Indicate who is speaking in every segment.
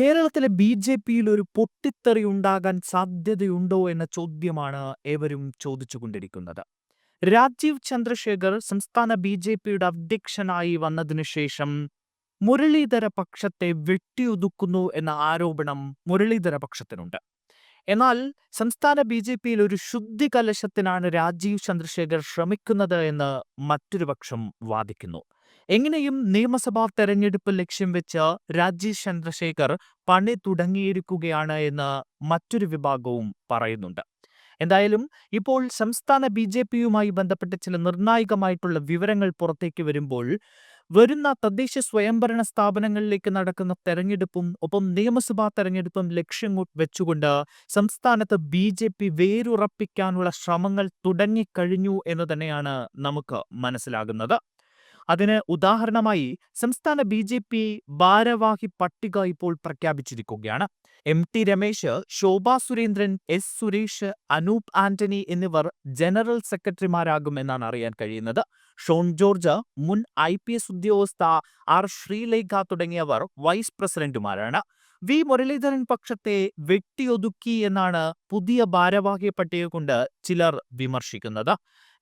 Speaker 1: കേരളത്തിലെ B J പിയിൽ ഒരു പൊട്ടിത്തെറി ഉണ്ടാകാൻ സാധ്യതയുണ്ടോ എന്ന ചോദ്യമാണ് ഏവരും ചോദിച്ചുകൊണ്ടിരിക്കുന്നത്. രാജീവ് ചന്ദ്രശേഖർ സംസ്ഥാന ബി ജെ പിയുടെ അധ്യക്ഷനായി വന്നതിനു ശേഷം മുരളീധര പക്ഷത്തെ വെട്ടിയൊതുക്കുന്നു എന്ന ആരോപണം മുരളീധര പക്ഷത്തിനുണ്ട്. എന്നാൽ സംസ്ഥാന ബി ജെ പിയിൽ ഒരു ശുദ്ധി കലശത്തിനാണ് രാജീവ് ചന്ദ്രശേഖർ ശ്രമിക്കുന്നത് എന്ന് മറ്റൊരു പക്ഷം വാദിക്കുന്നു. എങ്ങനെയും നിയമസഭാ തെരഞ്ഞെടുപ്പ് ലക്ഷ്യം വെച്ച് രാജീവ് ചന്ദ്രശേഖർ പണി തുടങ്ങിയിരിക്കുകയാണ് എന്ന് മറ്റൊരു വിഭാഗവും പറയുന്നുണ്ട്. എന്തായാലും ഇപ്പോൾ സംസ്ഥാന ബി ജെ പിയുമായി ബന്ധപ്പെട്ട ചില നിർണായകമായിട്ടുള്ള വിവരങ്ങൾ പുറത്തേക്ക് വരുമ്പോൾ വരുന്ന തദ്ദേശ സ്വയംഭരണ സ്ഥാപനങ്ങളിലേക്ക് നടക്കുന്ന തെരഞ്ഞെടുപ്പും ഒപ്പം നിയമസഭാ തെരഞ്ഞെടുപ്പും ലക്ഷ്യം വെച്ചുകൊണ്ട് സംസ്ഥാനത്ത് ബി ജെ പി വേരുറപ്പിക്കാനുള്ള ശ്രമങ്ങൾ തുടങ്ങിക്കഴിഞ്ഞു എന്ന് തന്നെയാണ് നമുക്ക് മനസ്സിലാകുന്നത്. അതിന് ഉദാഹരണമായി സംസ്ഥാന ബി ജെ പി ഭാരവാഹി പട്ടിക ഇപ്പോൾ പ്രഖ്യാപിച്ചിരിക്കുകയാണ്. M T Ramesh Shobha Surendran S Suresh Anoop Antony എന്നിവർ ജനറൽ സെക്രട്ടറിമാരാകുമെന്നാണ് അറിയാൻ കഴിയുന്നത്. ഷോൺ ജോർജ് മുൻ ഐ പി എസ് ഉദ്യോഗസ്ഥ ആർ ശ്രീലേഖ തുടങ്ങിയവർ വൈസ് പ്രസിഡന്റുമാരാണ്. വി മുരളീധരൻ പക്ഷത്തെ വെട്ടിയൊതുക്കി എന്നാണ് പുതിയ ഭാരവാഹി പട്ടിക കൊണ്ട് ചിലർ വിമർശിക്കുന്നത്.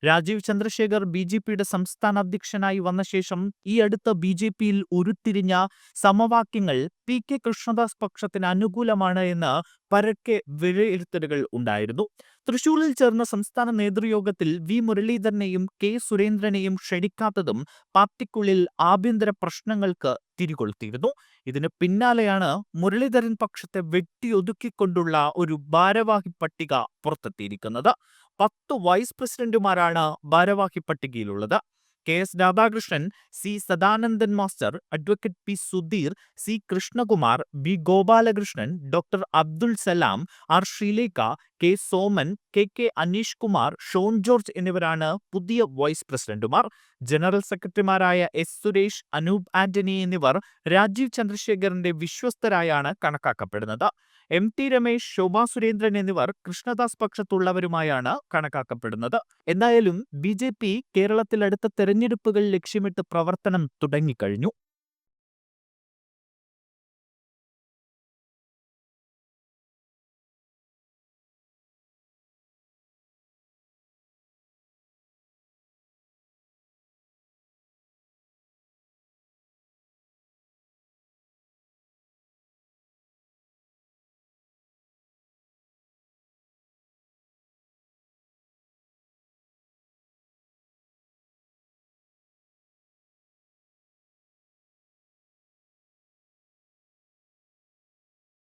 Speaker 1: രാജീവ് ചന്ദ്രശേഖർ ബി ജെ പിയുടെ സംസ്ഥാന അധ്യക്ഷനായി വന്ന ശേഷം ഈ അടുത്ത ബി ജെ പിയിൽ ഉരുത്തിരിഞ്ഞ സമവാക്യങ്ങൾ പി കെ കൃഷ്ണദാസ് പക്ഷത്തിന് അനുകൂലമാണ് എന്ന് പരക്കെ വിലയിരുത്തലുകൾ ഉണ്ടായിരുന്നു. തൃശൂരിൽ ചേർന്ന സംസ്ഥാന നേതൃയോഗത്തിൽ വി മുരളീധരനെയും കെ സുരേന്ദ്രനെയും ക്ഷണിക്കാത്തതും പാർട്ടിക്കുള്ളിൽ ആഭ്യന്തര പ്രശ്നങ്ങൾക്ക് തിരികൊളുത്തിയിരുന്നു. ഇതിന് പിന്നാലെയാണ് മുരളീധരൻ പക്ഷത്തെ വെട്ടിയൊതുക്കിക്കൊണ്ടുള്ള ഒരു ഭാരവാഹി പട്ടിക പുറത്തെത്തിയിരിക്കുന്നത്. പത്ത് വൈസ് പ്രസിഡന്റുമാരാണ് ഭാരവാഹി പട്ടികയിലുള്ളത് K. S. Radhakrishnan C. Sadanandan master advocate P. Sudheer C. Krishnakumar B Gopalakrishnan doctor Abdul Salam R. Sreelekha K. Soman K. K. Aneesh Kumar Shone George എന്നിവരാണ് പുതിയ വൈസ് പ്രസിഡന്റുമാർ. ജനറൽ സെക്രട്ടറിമാരായ എസ്. സുരേഷ് അനൂപ് ആന്റണി എന്നിവർ രാജീവ് ചന്ദ്രശേഖറിന്റെ വിശ്വസ്തരായാണ് കണക്കാക്കപ്പെടുന്നത്. എം. ടി. രമേശ് ശോഭാ സുരേന്ദ്രൻ എന്നിവർ കൃഷ്ണദാസ് പക്ഷത്തുള്ളവരുമായാണ് കണക്കാക്കപ്പെടുന്നത്. എന്തായാലും ബി. കേരളത്തിൽ അടുത്ത തെരഞ്ഞെടുപ്പുകൾ ലക്ഷ്യമിട്ട് പ്രവർത്തനം തുടങ്ങിക്കഴിഞ്ഞു.